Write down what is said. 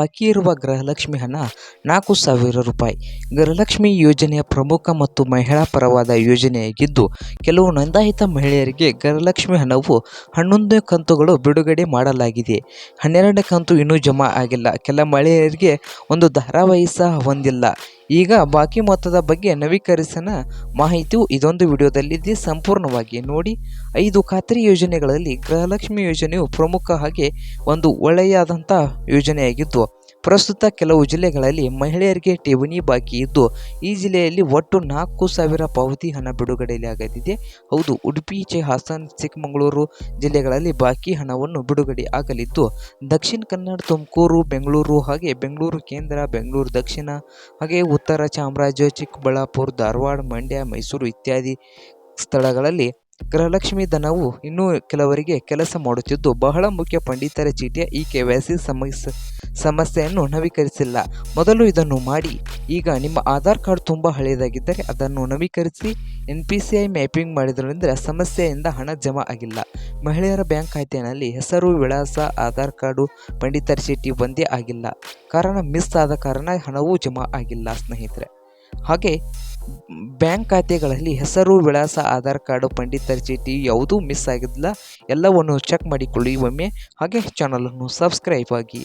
ಬಾಕಿ ಇರುವ ಗೃಹಲಕ್ಷ್ಮಿ ಹಣ ನಾಲ್ಕು ಸಾವಿರ ರೂಪಾಯಿ. ಗೃಹಲಕ್ಷ್ಮಿ ಯೋಜನೆಯ ಪ್ರಮುಖ ಮತ್ತು ಮಹಿಳಾ ಪರವಾದ ಯೋಜನೆಯಾಗಿದ್ದು, ಕೆಲವು ನೋಂದಾಯಿತ ಮಹಿಳೆಯರಿಗೆ ಗೃಹಲಕ್ಷ್ಮಿ ಹಣವು ಹನ್ನೊಂದು ಕಂತುಗಳು ಬಿಡುಗಡೆ ಮಾಡಲಾಗಿದೆ. ಹನ್ನೆರಡನೇ ಕಂತು ಇನ್ನೂ ಜಮಾ ಆಗಿಲ್ಲ. ಕೆಲ ಮಹಿಳೆಯರಿಗೆ ಒಂದು ಧಾರಾವಾಹಿ ಸಹ ಹೊಂದಿಲ್ಲ. ಈಗ ಬಾಕಿ ಮೊತ್ತದ ಬಗ್ಗೆ ನವೀಕರಿಸನ ಮಾಹಿತಿಯು ಇದೊಂದು ವಿಡಿಯೋದಲ್ಲಿದೆ. ಸಂಪೂರ್ಣವಾಗಿ ನೋಡಿ. ಐದು ಖಾತ್ರಿ ಯೋಜನೆಗಳಲ್ಲಿ ಗೃಹಲಕ್ಷ್ಮಿ ಯೋಜನೆಯು ಪ್ರಮುಖ ಹಾಗೆ ಒಂದು ಒಳ್ಳೆಯದಂಥ ಯೋಜನೆಯಾಗಿದ್ದು ಪ್ರಸ್ತುತ ಕೆಲವು ಜಿಲ್ಲೆಗಳಲ್ಲಿ ಮಹಿಳೆಯರಿಗೆ ಠೇವಣಿ ಬಾಕಿ ಇದ್ದು, ಈ ಜಿಲ್ಲೆಯಲ್ಲಿ ಒಟ್ಟು ನಾಲ್ಕು ಸಾವಿರ ಪಾವತಿ ಹಣ ಬಿಡುಗಡೆಯಾಗಲಿದೆ ಹೌದು, ಉಡುಪಿ ಚೆ ಹಾಸನ್, ಚಿಕ್ಕಮಗಳೂರು ಜಿಲ್ಲೆಗಳಲ್ಲಿ ಬಾಕಿ ಹಣವನ್ನು ಬಿಡುಗಡೆ ಆಗಲಿದ್ದು, ದಕ್ಷಿಣ ಕನ್ನಡ, ತುಮಕೂರು, ಬೆಂಗಳೂರು ಹಾಗೆ ಬೆಂಗಳೂರು, ಕೇಂದ್ರ, ಬೆಂಗಳೂರು, ದಕ್ಷಿಣ ಹಾಗೆ ಉತ್ತರ ಚಾಮರಾಜ, ಚಿಕ್ಕಬಳ್ಳಾಪುರ, ಧಾರವಾಡ, ಮಂಡ್ಯ, ಮೈಸೂರು ಇತ್ಯಾದಿ ಸ್ಥಳಗಳಲ್ಲಿ ಗೃಹಲಕ್ಷ್ಮಿ ಧನವು ಇನ್ನೂ ಕೆಲವರಿಗೆ ಕೆಲಸ ಮಾಡುತ್ತಿದ್ದು, ಬಹಳ ಮುಖ್ಯ ಪಂಡಿತರ ಚೀಟಿಯ ಈ ಕೆ ವೈ ಸಮಸ್ಯೆಯನ್ನು ನವೀಕರಿಸಿಲ್ಲ. ಮೊದಲು ಇದನ್ನು ಮಾಡಿ, ಈಗ ನಿಮ್ಮ ಆಧಾರ್ ಕಾರ್ಡ್ ತುಂಬ ಹಳೆಯದಾಗಿದ್ದರೆ ಅದನ್ನು ನವೀಕರಿಸಿ, N P C I mapping ಮಾಡಿದ್ರಿಂದ ಸಮಸ್ಯೆಯಿಂದ ಹಣ ಜಮಾ ಆಗಿಲ್ಲ. ಮಹಿಳೆಯರ ಬ್ಯಾಂಕ್ ಖಾತೆಯಲ್ಲಿ ಹೆಸರು, ವಿಳಾಸ, ಆಧಾರ್ ಕಾರ್ಡು, ಪಂಡಿತರ ಚೀಟಿ ಒಂದೇ ಆಗಿಲ್ಲ. ಕಾರಣ ಮಿಸ್ ಆದ ಕಾರಣ ಹಣವೂ ಜಮಾ ಆಗಿಲ್ಲ, ಸ್ನೇಹಿತರೆ. ಹಾಗೆ ಬ್ಯಾಂಕ್ ಖಾತೆಗಳಲ್ಲಿ ಹೆಸರು, ವಿಳಾಸ, ಆಧಾರ್ ಕಾರ್ಡು ಪಂಡಿತರ ಚೀಟಿ ಯಾವುದೂ ಮಿಸ್ ಆಗಿಲ್ಲ. ಎಲ್ಲವನ್ನು ಚೆಕ್ ಮಾಡಿಕೊಳ್ಳಿ. ಒಮ್ಮೆ ಹಾಗೆ ಚಾನಲನ್ನು ಸಬ್ಸ್ಕ್ರೈಬ್ ಆಗಿ.